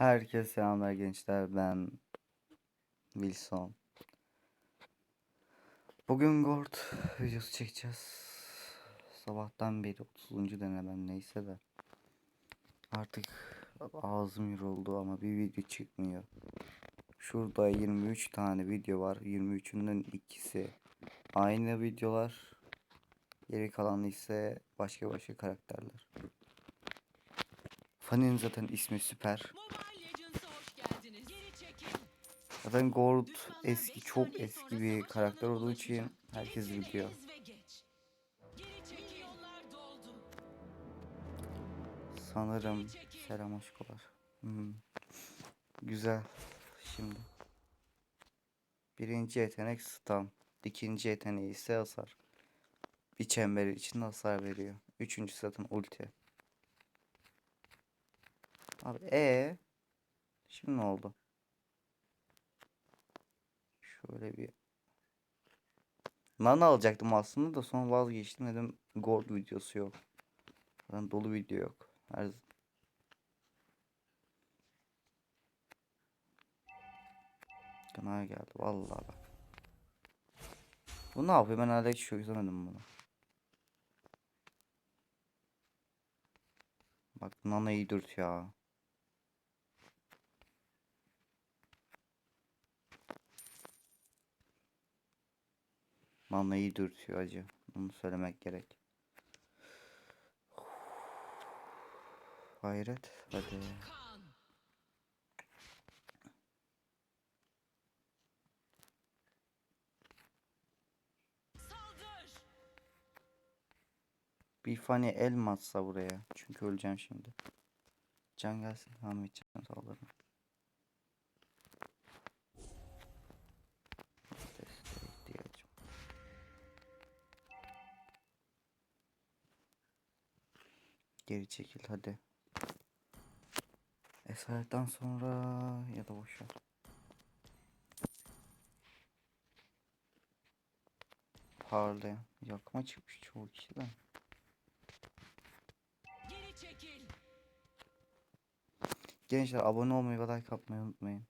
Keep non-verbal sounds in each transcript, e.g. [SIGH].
Herkese selamlar gençler ben Wilson. Bugün Gord videosu çekeceğiz. Sabahtan beri 30. denemem neyse de. Artık ağzım yoruldu ama bir video çıkmıyor. Şurada 23 tane video var. 23'ünden ikisi aynı videolar. Geri kalanı ise başka başka karakterler. Fanny'nin zaten ismi süper. Zaten Gord eski çok eski bir karakter olduğu için herkes biliyor. Sanırım selam aşkolar. Hmm. Güzel. Şimdi. Birinci yetenek stun. İkinci yeteneği ise hasar. Bir çember içinde hasar veriyor. Üçüncü zaten ulti. Abi e Şimdi ne oldu? Şöyle bir Nana alacaktım aslında da sonra vazgeçtim dedim gold videosu yok. Zaten dolu video yok. Her Kanaya geldi vallahi bak. Bu ne yapıyor? Ben hala hiç çözemedim bunu. Bak Nana iyi dürt ya. İyi dürtüyor acı. Bunu söylemek gerek. Hayret. Hadi. Bir fani el mi atsa buraya? Çünkü öleceğim şimdi. Can gelsin. Tamam edeceğim saldırın. Geri çekil hadi. Esaretten sonra ya da boşver. Parlayan. Yakma çıkmış çoğu kişiden. Geri çekil. Gençler abone olmayı ve like atmayı unutmayın.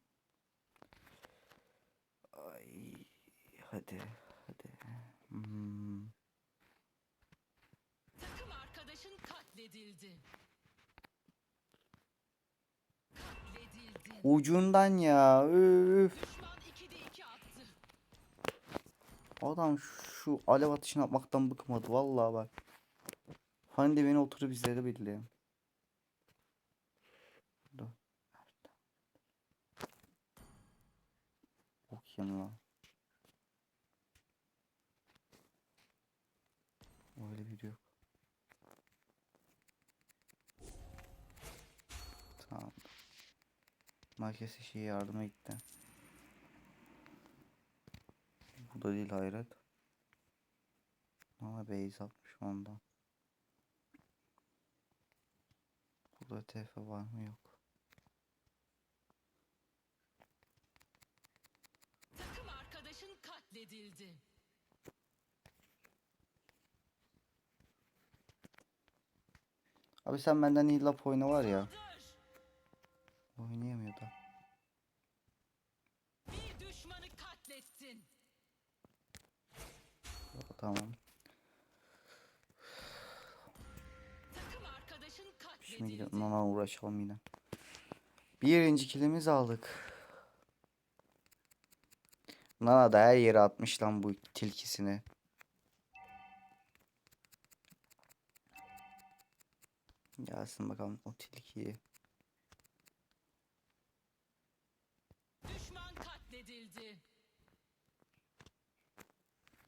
Ay, hadi hadi. Hmm. Katledildi. Katledildi. Ucundan ya. Üf. Düşman 2'de 2 attı. Adam şu alev atışını atmaktan bıkmadı vallahi bak. Hani de beni oturup izledi bildi. Dur. Okuyayım lan. Öyle video yok. Tamam. Merkez işi yardıma gitti. Bu da değil hayret. Ama base atmış ondan. Burada TF var mı yok. Takım arkadaşın katledildi. Abi sen benden iyi lap oyna var ya. Oynayamıyor da. Bir düşmanı katlettin. Tamam. Takım arkadaşın Şimdi katledildi. gidip Nana uğraşalım yine. Birinci kilimizi aldık. Nana da her yere atmış lan bu tilkisini. Gelsin bakalım o tilkiyi. Katledildi.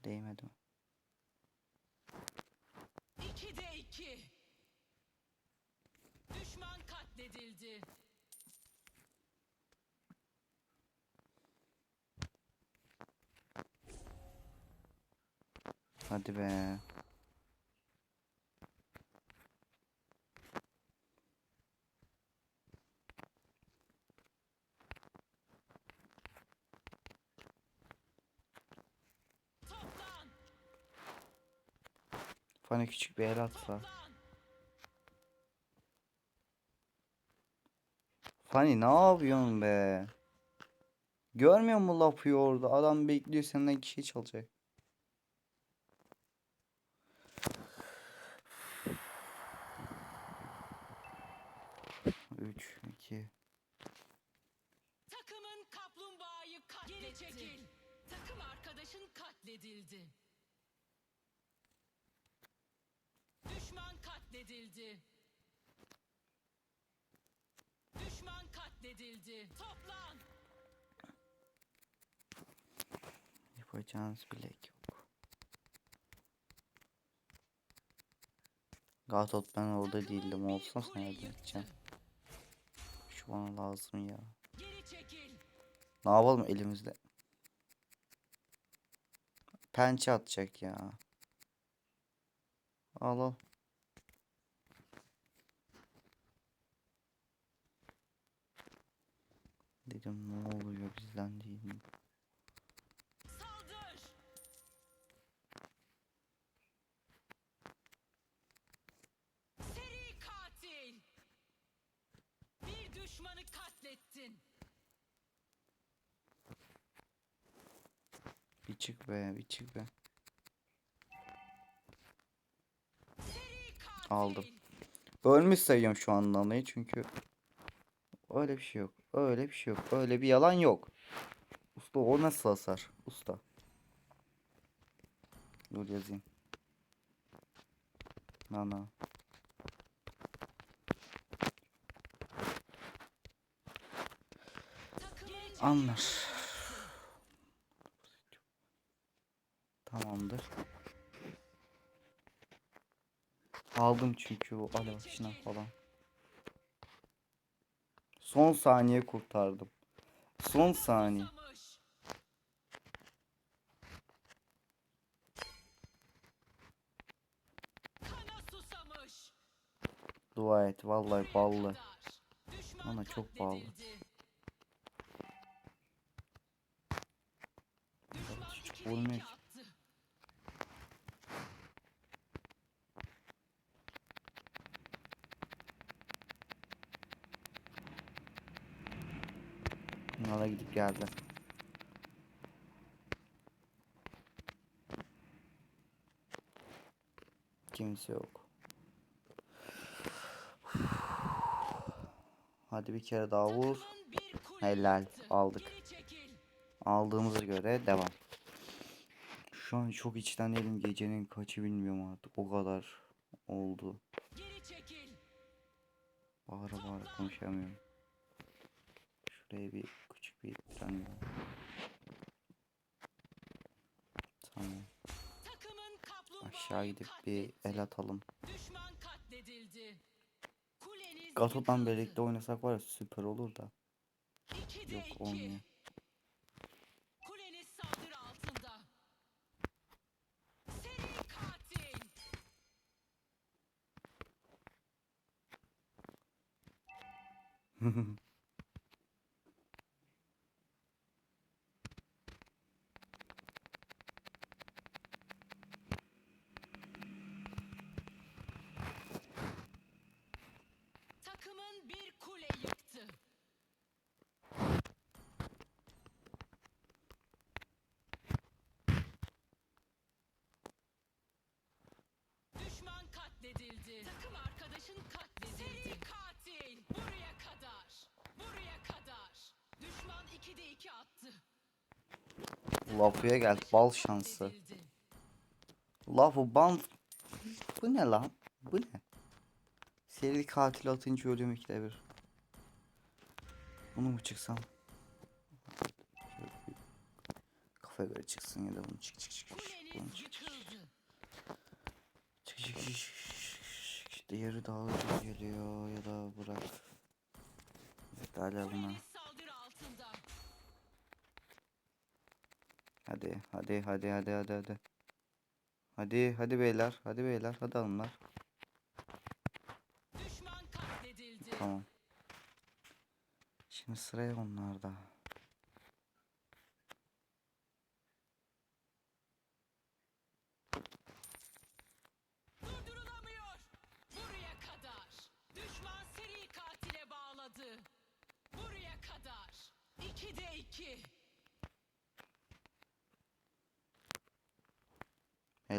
Değmedi mi? 2'de 2. Düşman katledildi. Hadi be. Toplan. Fani küçük bir el atsa. Hani ne yapıyorsun be? Görmüyor musun lapıyı orada? Adam bekliyor senden kişi çalacak. Katledildi. Düşman katledildi. Toplan. Yapacağınız bilek yok. Gatot ben orada Takımın değildim. Olsa sana edeceğim. Şu bana lazım ya. Geri çekil. Ne yapalım elimizde? Pençe atacak ya. Al al. Dedim ne oluyor bizden değil mi? Bir düşmanı katlettin. Bir çık be bir çık be. Aldım. Ölmüş sayıyorum şu anayı çünkü öyle bir şey yok. Öyle bir şey yok. Öyle bir yalan yok. Usta o nasıl hasar? Usta. Dur yazayım. Nana. Anlar. Tamamdır. Aldım çünkü o alev akışına falan. Son saniye kurtardım. Son saniye. Dua et vallahi ballı. Ama çok ikide vurmuyor. Attı. Nala gidip geldi. Kimse yok. Hadi bir kere daha vur. Helal, aldık. Aldığımıza göre devam. Şu an çok içten değilim. Gecenin kaçı bilmiyorum artık. O kadar oldu. Bağıra bağıra konuşamıyorum. Şuraya bir bir tane. Tamam. Takımın kaplumbağayı Aşağı gidip bir el atalım. Düşman katledildi. Kuleniz Gato'dan birlikte oynasak var ya süper olur da. Yok olmuyor. Kuleniz [LAUGHS] Lapu'ya gel. Bal şansı. Lapu band. Bu ne lan? Bu ne? Seri katil atınca ölüyorum ikide bir. Bunu mu çıksam? Kafaya göre çıksın ya da bunu çık çık çık. Bunu çık çık. Çık çık çık çık. Diğeri daha geliyor ya da bırak. Hala buna. Kuleniz saldırı altında. Hadi hadi hadi hadi hadi hadi. Hadi hadi beyler hadi beyler hadi hanımlar. Düşman katledildi. Tamam. Şimdi sıraya onlarda.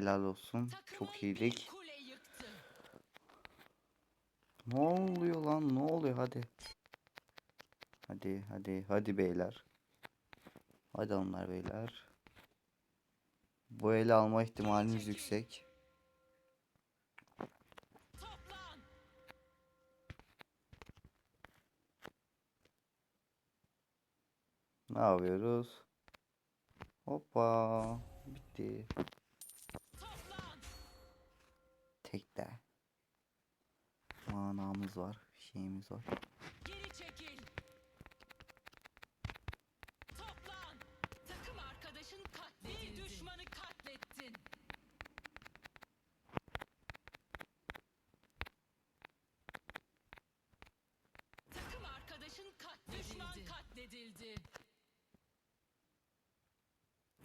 Helal olsun. Çok iyiydik. Ne oluyor lan? Ne oluyor? Hadi. Hadi hadi hadi beyler. Hadi onlar beyler. Bu eli alma ihtimalimiz yüksek. Ne yapıyoruz? Hoppa. Bitti. Tekte. Manamız var. Şeyimiz var. Geri çekil. Toplan. Takım arkadaşın katledildi. Bir düşmanı katlettin. Takım arkadaşın katledildi. Düşman katledildi.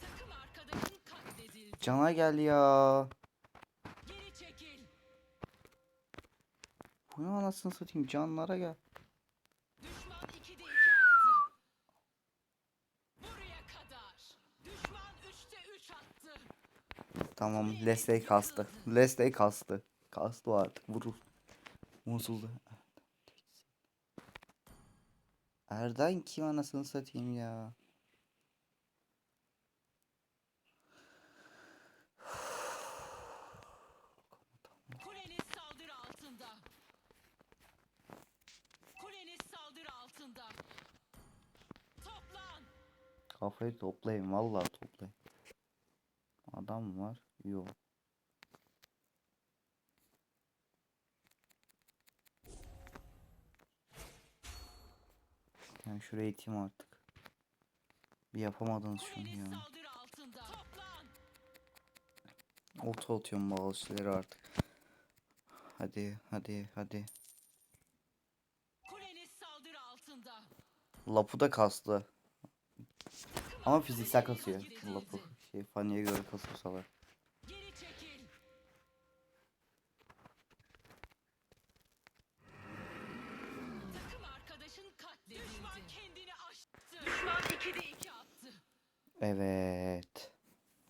Takım arkadaşın katledildi. Cana gel ya. Anasını satayım canlara gel. Düşman 2'de 2 attı. Buraya kadar. Düşman 3'te 3 attı. Tamam Leslie kastı. Leslie kastı. Kastı artık vurur. Vuruldu. Erden kim anasını satayım ya. Kafayı toplayın vallahi toplayın. Adam var? Yok. Yani şuraya iteyim artık. Bir yapamadınız şunu ya. Oto atıyorum bazı şeyleri artık. Hadi hadi hadi. Lapu da kastı. Ama fiziksel kasıyor. Lapu. Şey Fanny'e göre kasıyorsalar. Geri çekil. Takım arkadaşın katledildi. Düşman kendini aştı. Düşman 2'de 2 attı. Evet.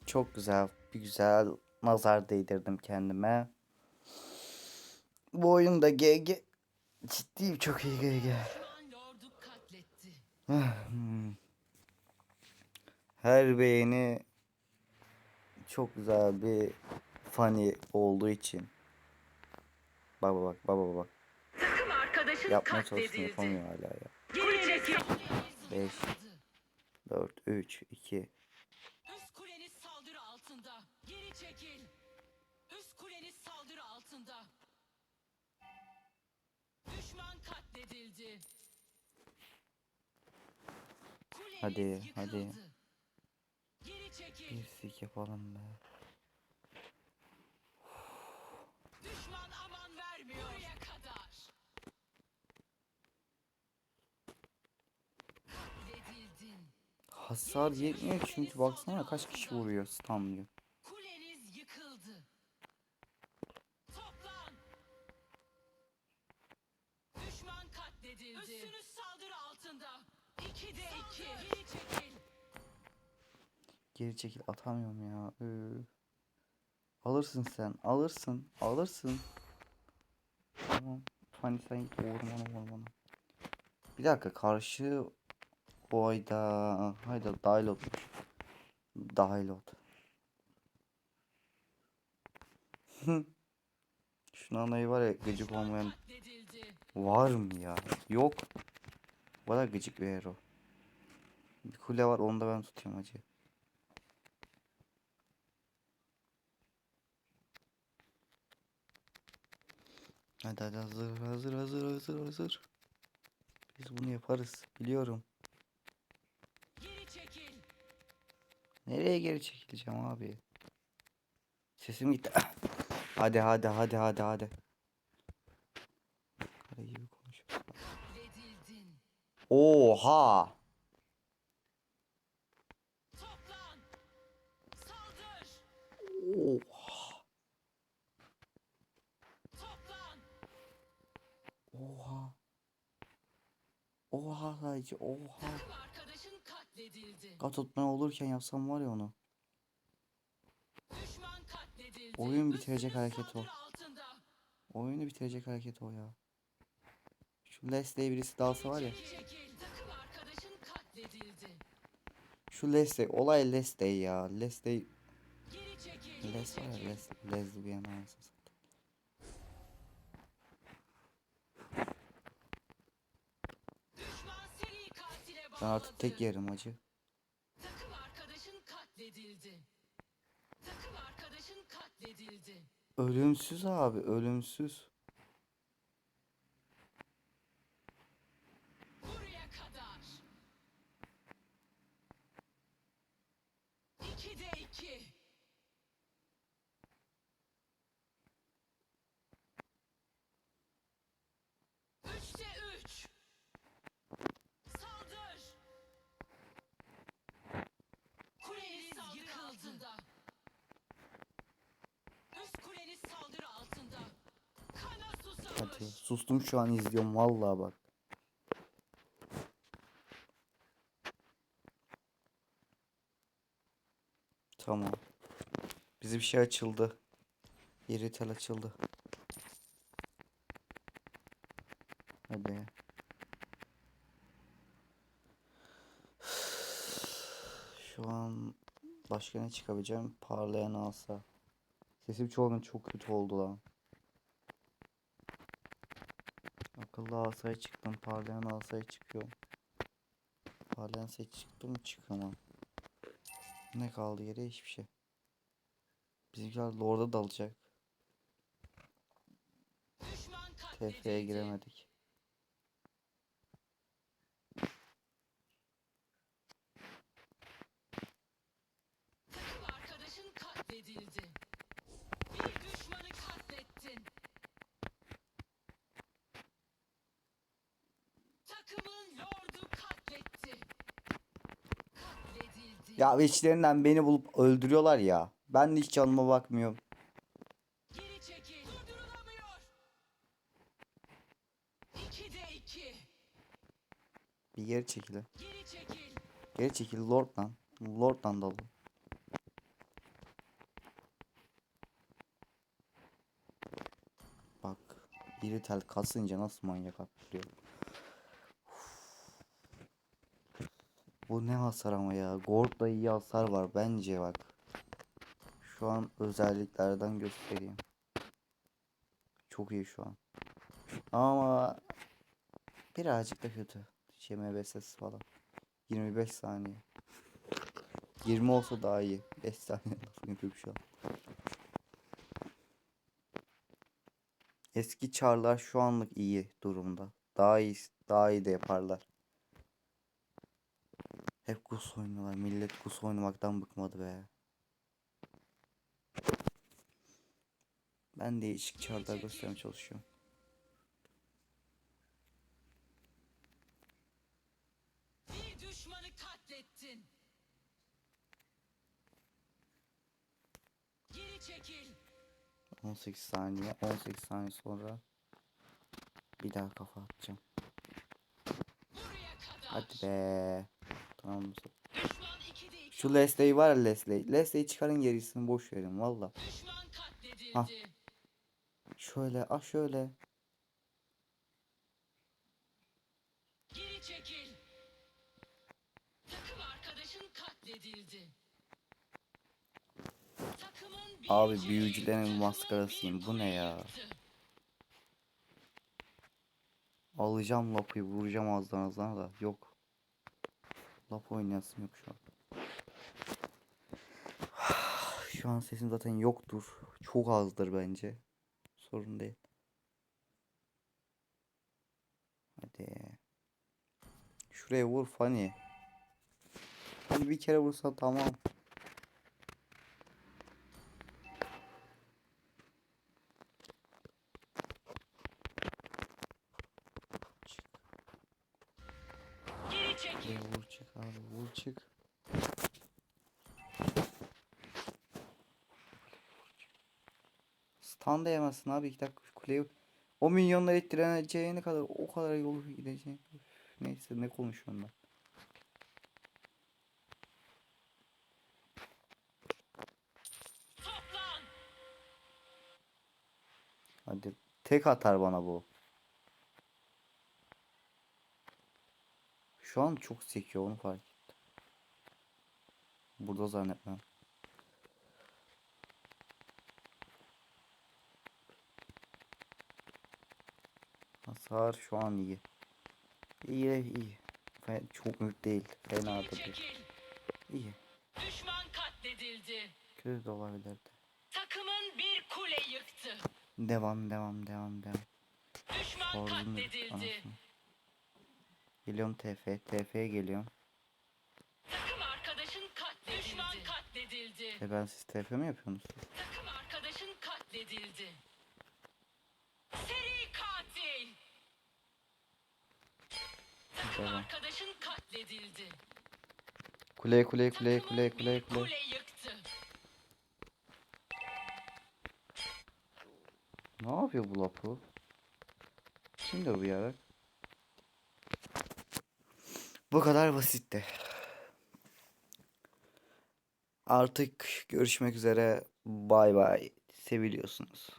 Çok güzel. Bir güzel nazar değdirdim kendime. Bu oyunda GG. Ciddiyim çok iyi GG. Düşman lordu katletti. Hmm. Her beğeni çok güzel bir funny olduğu için. Bak bak bak bak bak. Takım arkadaşın Yapmaya çalıştım yapamıyor hala ya. Geri çekil. 5 4 3 2 Üst kuleniz saldırı altında. Geri çekil. Üst kuleniz saldırı altında. Düşman katledildi. Kuleniz Hadi, yıkıldı. hadi. Bir sik yapalım be. Düşman aman vermiyor. Buraya kadar. Katledildin. Hasar yetmiyor çünkü baksana kaç kişi vuruyor stunlıyor. Geri çekil atamıyorum ya. Üf. Alırsın sen. Alırsın. Alırsın. Tamam. Hani sen git ormana ormana. Bir dakika karşı Oyda. Hayda dahil ol. Dahil ol. [LAUGHS] Şuna anayı var ya gıcık olmayan var mı ya? Yok. Bu da gıcık bir hero. Bir kule var onu da ben tutayım acı. Hadi hadi hazır hazır hazır hazır hazır. Biz bunu yaparız biliyorum. Geri çekil. Nereye geri çekileceğim abi? Sesim gitti. [COUGHS] hadi hadi hadi hadi hadi. Kara gibi. Oha! Toplan. Saldır. Oha! Toplan. Oha! Oha sadece oha! Arkadaşın katledildi. Gatotman olurken yapsam var ya onu. Düşman katledildi. Oyun bitirecek hareket o. altında. Oyunu bitirecek hareket o ya. Şu Leslie'ye birisi dalsa var ya. Şu Leslie. Olay Leslie ya. Leslie. Les var ya. çekil. Les, Lesbian anasını satayım. Düşman seri katile bağladı. Ben artık tek yerim acı. Takım arkadaşın katledildi. Takım arkadaşın katledildi. Ölümsüz abi. Ölümsüz. Sustum şu an izliyorum. Vallahi bak. Tamam. Bizim şey açıldı. Yeri açıldı. Hadi. Şu an başka ne çıkabileceğim? Parlayan alsa. Sesim çoğunun çok kötü oldu lan. Akıllı alsaya çıktım. Parlayan alsaya çıkıyorum. Parlayan set çıktı mı çıkıyorum. Ne kaldı yere hiçbir şey. Bizimkiler Lord'a dalacak. TF'ye giremedik. Takım arkadaşın katledildi. Bir düşmanı katlettin. Takımın lordu katletti. Katledildi. Ya içlerinden beni bulup öldürüyorlar ya. Ben de hiç canıma bakmıyorum. Çekil. Bir geri çekilin. Geri çekil. Geri çekil Lord'dan. Lord'dan dalın. Bak. Biri tel kasınca nasıl manyak atlıyor. Bu ne hasar ama ya. Gord'da iyi hasar var bence bak. Şu an özelliklerden göstereyim. Çok iyi şu an. Ama birazcık da kötü. ŞMBS'si falan. 25 saniye. 20 olsa daha iyi. 5 saniye [LAUGHS] nasıl yapıyorum şu an. Eski çarlar şu anlık iyi durumda. Daha iyi, daha iyi de yaparlar. Hep Gus oynuyorlar. Millet Gus oynamaktan bıkmadı be. Ben değişik çarlar göstermeye çalışıyorum. Bir düşmanı katlettin. Geri çekil. 18 saniye. 18 saniye sonra bir daha kafa atacağım. Hadi be. Tamam. İki. Şu Leslie'yi var ya Leslie. Leslie'yi çıkarın gerisini boş verin valla. Ah. Şöyle ah şöyle. Geri çekil. Takım arkadaşın katledildi. Abi büyücülerin maskarasıyım. Bu ne ya? Alacağım lapıyı vuracağım ağzına da. Yok. Lap oynayasım yok şu an. [SIGHS] Şu an sesim zaten yoktur. Çok azdır bence. Sorun değil. Hadi. Şuraya vur Fanny. Hadi bir kere vursa tamam. Çekil. Vur çık abi vur çık. Stun yemezsin abi iki dakika kuleye o milyonlar ettireneceğine kadar o kadar yolu gideceğin. Neyse ne konuşuyorum ben. Hadi tek atar bana bu. Şu an çok sekiyor onu fark ettim. Burada zannetmem. Hasar şu an iyi. İyi iyi. Çok büyük değil. Fena da değil. İyi. Düşman katledildi. Kötü de olabilirdi. Takımın bir kule yıktı. Devam devam devam devam. Düşman Sordum da katledildi. anasını. Geliyorum TF. TF'ye geliyorum. Takım arkadaşın katledildi. Düşman katledildi. E ben siz TF mi yapıyorsunuz? Takım arkadaşın katledildi. Seri katil. Takım Devam. arkadaşın katledildi. Kuleye kuleye kuleye kuleye kuleye bir kuleye. kule yıktı. Ne yapıyor bu lapu? Kimdi o bir yarak? Bu kadar basitti. Artık görüşmek üzere. Bay bay. Seviliyorsunuz.